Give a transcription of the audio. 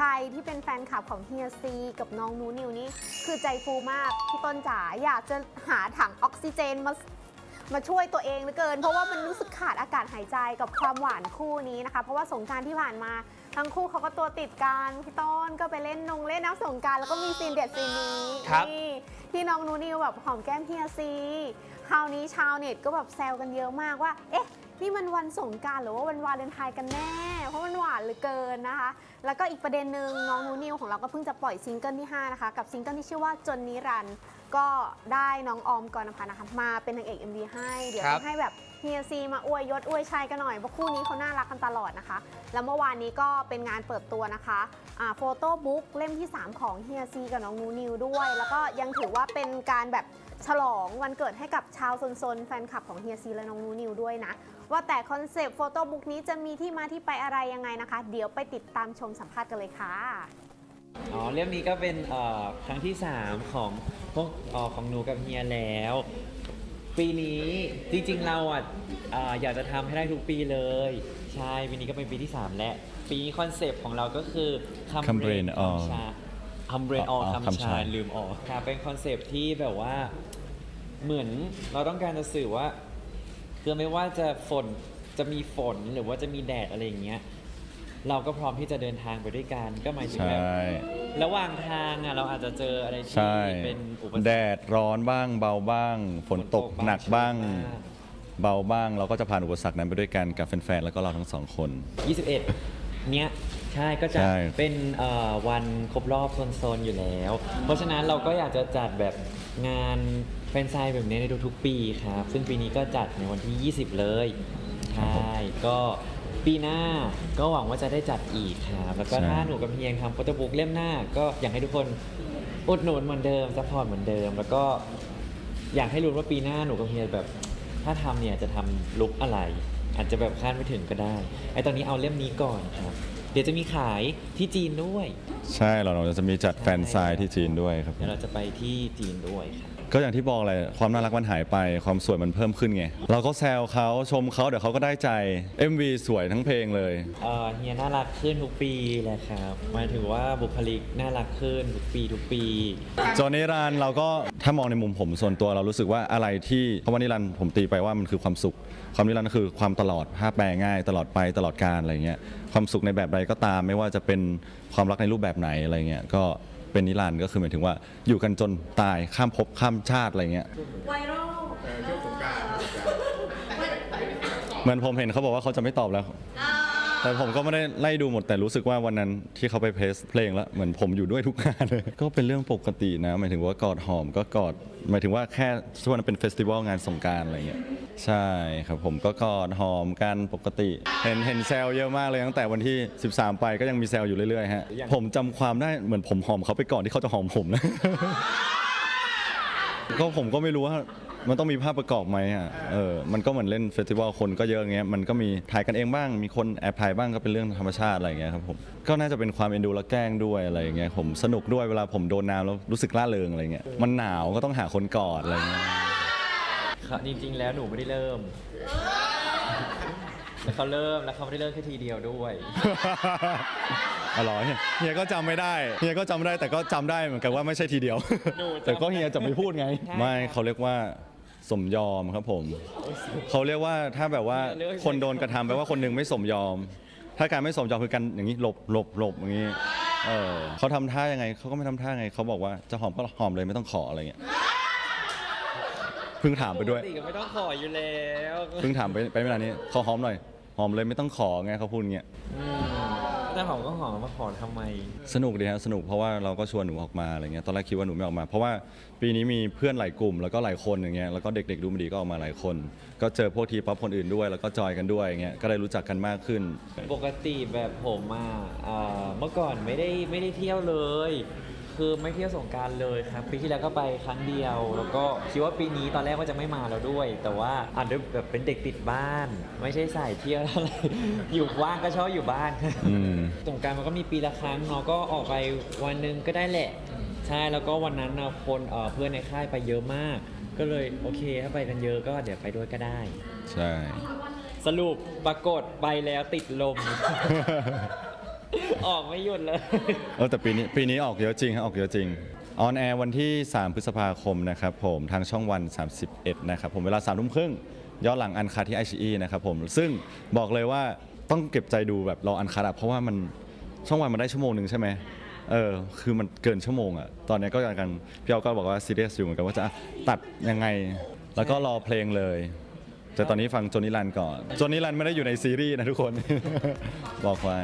ใครที่เป็นแฟนคลับของเฮียซีกับน้องนูนิวนี่คือใจฟูมากพี่ต้นจ๋าอยากจะหาถังออกซิเจนมามาช่วยตัวเองเหลือเกิน เพราะว่ามันรู้สึกขาดอากาศหายใจกับความหวานคู่นี้นะคะ เพราะว่าสงกรารที่ผ่านมา ทั้งคู่เขาก็ตัวติดกันพี่ต้นก็ไปเล่นนงเล่นน้ำสงกรารแล้วก็มีซีนเด็ดซีนนี้ครับ นี่ที่น้องนูนิวแบบหอมแก้มเฮียซีคราวนี้ชาวเน็ตก็แบบแซวกันเยอะมากว่า เอ๊ะ นี่มันวันสงกรารหรือว่าวันวาเลนไทน์กันแน่ เพราะมันหวานเหลือเกินนะคะ แล้วก็อีกประเด็นหนึ่งน้องนูนิวของเราก็เพิ่งจะปล่อยซิงเกิลที่5นะคะกับซิงเกิลที่ชื่อว่าจนนิรันดร์ก็ได้น้องออมกรณพันธ์นะคะมาเป็นนางเอก MV ให้เดี๋ยวครับ ต้องให้แบบ เฮียซีมาอวยยศอวยชัยกันหน่อยเพราะคู่นี้เขาน่ารักกันตลอดนะคะ แล้วเมื่อวานนี้ก็เป็นงานเปิดตัวนะคะโฟโต้บุ๊กเล่มที่ 3 ของเฮียซีกับน้องนูนิวด้วย แล้วก็ยังถือว่าเป็นการแบบฉลองวันเกิดให้กับชาวซนๆแฟนคลับของเฮียซีและน้องนูนิวด้วยนะ ว่าแต่คอนเซปต์โฟโต้บุ๊กนี้จะมีที่มาที่ไปอะไรยังไงนะคะ เดี๋ยวไปติดตามชมสัมภาษณ์กันเลยค่ะอ๋อเล่มนี้ก็เป็นอ่อครั้งที่ 3 ของพวกอของหนูกับเฮียแล้ว ปีนี้จริงๆเราอะเอ่ออยากจะทำให้ได้ทุกปีเลย ใช่ปีนี้ก็เป็นปีที่ 3 และปีนี้คอนเซปต์ของเราก็คือคำเรนออคำชาคำเรนอออ๋อคำคำชาชา ลืมออกค่ะเป็นคอนเซปต์ที่แบบว่าเหมือนเราต้องการจะสื่อว่า คือไม่ว่าจะฝนจะมีฝนหรือว่าจะมีแดดอะไรอย่างเงี้ยเราก็พร้อมที่จะเดินทางไปด้วยกันก็หมายถึงใช่แบบ ระหว่างทางอะเราอาจจะเจออะไรที่ใช่เป็นอุปสรรคแดดร้อนบ้างเบาบ้าง ฝนตกหนักบ้างเบาบ้าง เราก็จะผ่านอุปสรรคนั้นไปด้วยกันกับแฟนๆแล้วก็เราทั้งสองคน 21 เนี้ยใช่ก็จะใช่ เป็นเอ่อวันครบรอบโซนๆอยู่แล้ว เพราะฉะนั้นเราก็อยากจะจัดแบบงานแฟนไซน์แบบนี้ในทุกๆปีครับ ซึ่งปีนี้ก็จัดในวันที่ 20 เลย ใช่ ก็ ปีหน้าก็หวังว่าจะได้จัดอีกครับแล้วก็ใช่ ถ้าหนูกับเพียงทำโฟโต้บุ๊กเล่มหน้า ก็อยากให้ทุกคนอุดหนุนเหมือนเดิมซัพพอร์ตเหมือนเดิม แล้วก็อยากให้รู้ว่าปีหน้าหนูกับเฮียแบบ ถ้าทำเนี่ยจะทำลุกอะไร อาจจะแบบคาดไม่ถึงก็ได้ไอตอนนี้เอาเล่มนี้ก่อนครับ เดี๋ยวจะมีขายที่จีนด้วย ใช่เราเราจะมีจัดแฟนไซน์ที่จีนด้วยครับ เดี๋ยวเราจะไปที่จีนด้วยครับ ก็อย่างที่บอกเลยความน่ารักมันหายไปความสวยมันเพิ่มขึ้นไง เราก็แซวเขาชมเขาเดี๋ยวเขาก็ได้ใจ MV สวยทั้งเพลงเลย เอ่อเฮียน่ารักขึ้นทุกปีเลยครับหมายถึงว่าบุคลิกน่ารักขึ้นทุกปีทุกปี จอนิรันดร์เราก็ถ้ามองในมุมผมส่วนตัวเรารู้สึกว่าอะไรที่คำว่านิรันดร์ผมตีไปว่ามันคือความสุข ความนิรันดร์ก็คือความตลอดภาพแปลง่าย ตลอดไปตลอดกาลอะไรเงี้ยความสุขในแบบใดก็ตาม ไม่ว่าจะเป็นความรักในรูปแบบไหนอะไรเงี้ยก็ เป็นนิรันดร์ก็คือหมายถึงว่าอยู่กันจนตายข้ามภพข้ามชาติอะไรเงี้ยไวรัลเออช่วงสงการเหมือนผมเห็นเขาบอกว่าเขาจะไม่ตอบแล้ว แต่ผมก็ไม่ได้ไล่ดูหมดแต่รู้สึกว่าวันนั้นที่เขาไปเพลสเพลงแล้วเหมือนผมอยู่ด้วยทุกงานเลย ก็เป็นเรื่องปกตินะ หมายถึงว่ากอดหอมก็กอด หมายถึงว่าแค่ช่วงนั้นเป็นเฟสติวัลงานสงการอะไรเงี้ยใช่ครับผมก็กอดหอมกันปกติ เห็นเห็นแซวเยอะมากเลยตั้งแต่วันที่ 13 ไปก็ยังมีแซวอยู่เรื่อยๆฮะผมจำความได้เหมือนผมหอมเขาไปก่อนที่เขาจะหอมผมนะก็ผมก็ไม่รู้ว่า มันต้องมีภาพประกอบไหมอะเออมันก็เหมือนเล่นเฟสติวัลคนก็เยอะอย่างเงี้ยมันก็มีถ่ายกันเองบ้างมีคนแอบถ่ายบ้างก็เป็นเรื่องธรรมชาติอะไรอย่างเงี้ยครับผมก็น่าจะเป็นความเอ็นดูและแกล้งด้วยอะไรอย่างเงี้ยผมสนุกด้วยเวลาผมโดนน้ำแล้วรู้สึกล่าเริงอะไรเงี้ยมันหนาวก็ต้องหาคนกอดอะไรเงี้ยครับจริงๆ แล้วหนูไม่ได้เริ่ม แล้วเขาเริ่มแล้วเขาไม่ได้เริ่มแค่ทีเดียวด้วยอร่อยเฮียก็จำไม่ได้เฮียก็จำไม่ได้แต่ก็จำได้เหมือนกันว่าไม่ใช่ทีเดียว หนูจำ แต่ก็เฮียจะไม่พูดไงใช่ไม่เขาเรียกว่า สมยอมครับผม เขาเรียกว่าถ้าแบบว่าคนโดนกระทำแปลว่าคนหนึงไม่สมยอม ถ้าการไม่สมยอมคือการอย่างนี้หลบหลบหลบอย่างนี้เออเขาทำท่ายังไงเขาก็ไม่ทำท่าไงเขาบอกว่าจะหอมก็หอมเลยไม่ต้องขออะไรเงี้ยเพิ่งถามไปด้วย ปกติก็ไม่ต้องขออยู่แล้ว เพิ่งถามไปไปไม่นานนี้ขอหอมหน่อยหอมเลยไม่ต้องขอไงเขาพูดอย่างเงี้ย อืม ถ้าหอมก็หอมมาขอทำไม สนุกดีฮะสนุกเพราะว่าเราก็ชวนหนูออกมาอะไรเงี้ยตอนแรกคิดว่าหนูไม่ออกมา เพราะว่าปีนี้มีเพื่อนหลายกลุ่มแล้วก็หลายคนอย่างเงี้ยแล้วก็เด็กๆดูมันดีก็ออกมาหลายคน ก็เจอพวกทีป๊อปคนอื่นด้วย แล้วก็จอยกันด้วยอย่างเงี้ยก็ได้รู้จักกันมากขึ้น ปกติแบบผมอะเอ่อเมื่อก่อนไม่ได้ไม่ได้เที่ยวเลย คือไม่เที่ยวสงกรารเลยครับปีที่แล้วก็ไปครั้งเดียว แล้วก็คิดว่าปีนี้ตอนแรกว่าจะไม่มาแล้วด้วย แต่ว่าอาจจะแบบเป็นเด็กติดบ้าน ไม่ใช่สายเที่ยวอะไร อยู่ว่างก็ชอบอยู่บ้าน อืม สงกรารมันก็มีปีละครั้งเนาะก็ออกไปวันหนึ่งก็ได้แหละ ใช่แล้วก็วันนั้นนะคนเอ่อเพื่อนในค่ายไปเยอะมาก ก็เลยโอเคถ้าไปกันเยอะก็เดี๋ยวไปด้วยก็ได้ ใช่ สรุปปรากฏไปแล้วติดลม ออกไม่หยุดเลย เออแต่ปีนี้ปีนี้ออกเยอะจริงฮะออกเยอะจริงออนแอร์วันที่ 3 พฤษภาคมนะครับผมทางช่องวัน 31 นะครับผมเวลา3ามทุ่มครึ่งย้อนหลังอันคาที่ไอชีนะครับผมซึ่งบอกเลยว่าต้องเก็บใจดูแบบรออันคาอะเพราะว่ามันช่องวันมันได้ชั่วโมงหนึ่งใช่ไหมเออคือมันเกินชั่วโมงอะตอนนี้ก็กำลังพี่เอาก็บอกว่าซีเรียสอยู่เหมือนกันว่าจะตัดยังไง แล้วก็รอเพลงเลย แต่ตอนนี้ฟังโจนิรันก่อนโจนิรันไม่ได้อยู่ในซีรีส์นะทุกคน บอกไว้